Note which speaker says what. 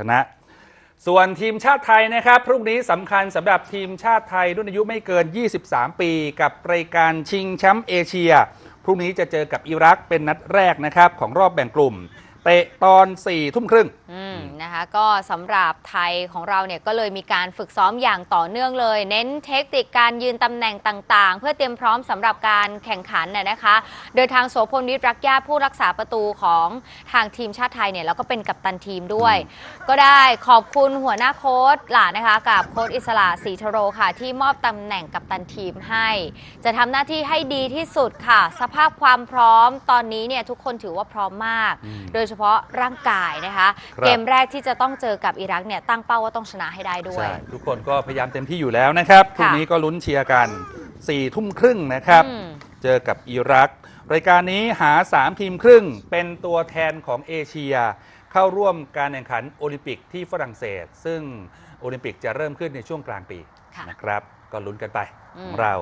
Speaker 1: ชนะ ส่วนทีมชาติไทยนะครับ พรุ่งนี้สำคัญสำหรับทีมชาติไทยรุ่นอายุไม่เกิน 23 ปี กับรายการชิงแชมป์เอเชีย พรุ่งนี้จะเจอกับอิรักเป็นนัดแรกนะครับของรอบแบ่งกลุ่ม เตะตอน4ทุ่มครึ่ง
Speaker 2: นะคะก็สำหรับไทยของเราเนี่ยก็เลยมีการฝึกซ้อมอย่างต่อเนื่องเลย เน้นเทคนิคการยืนตำแหน่งต่างๆ เพื่อเตรียมพร้อมสำหรับการแข่งขันน่ะนะคะ โดยทางโสพลวิทย์รักญาติผู้รักษาประตูของทางทีมชาติไทยเนี่ยแล้วก็เป็นกัปตันทีมด้วย ก็ได้ขอบคุณหัวหน้าโค้ชหลานนะคะ กับโค้ชอิสระศรีทโรค่ะ ที่มอบตำแหน่งกัปตันทีมให้ จะทำหน้าที่ให้ดีที่สุดค่ะ สภาพความพร้อมตอนนี้เนี่ยทุกคนถือว่าพร้อมมาก
Speaker 1: อืม
Speaker 2: โดยเฉพาะร่างกายนะคะ
Speaker 1: ครับ
Speaker 2: เกมแรกที่จะต้องเจอกับอิรักเนี่ยตั้งเป้าว่าต้องชนะให้ได้ด้วย
Speaker 1: ใช่ทุกคนก็พยายามเต็มที่อยู่แล้วนะครับพรุ่งนี้ก็ลุ้นเชียร์กัน4ทุ่มครึ่งนะครับ
Speaker 2: อืม
Speaker 1: เจอกับอิรัก รายการนี้หา 3 ทีมครึ่ง เป็นตัวแทนของเอเชีย เข้าร่วมการแข่งขันโอลิมปิกที่ฝรั่งเศส ซึ่งโอลิมปิกจะเริ่มขึ้นในช่วงกลางปี
Speaker 2: ค่ะ
Speaker 1: นะครับ ก็ลุ้นกันไป
Speaker 2: อืม
Speaker 1: ของเรา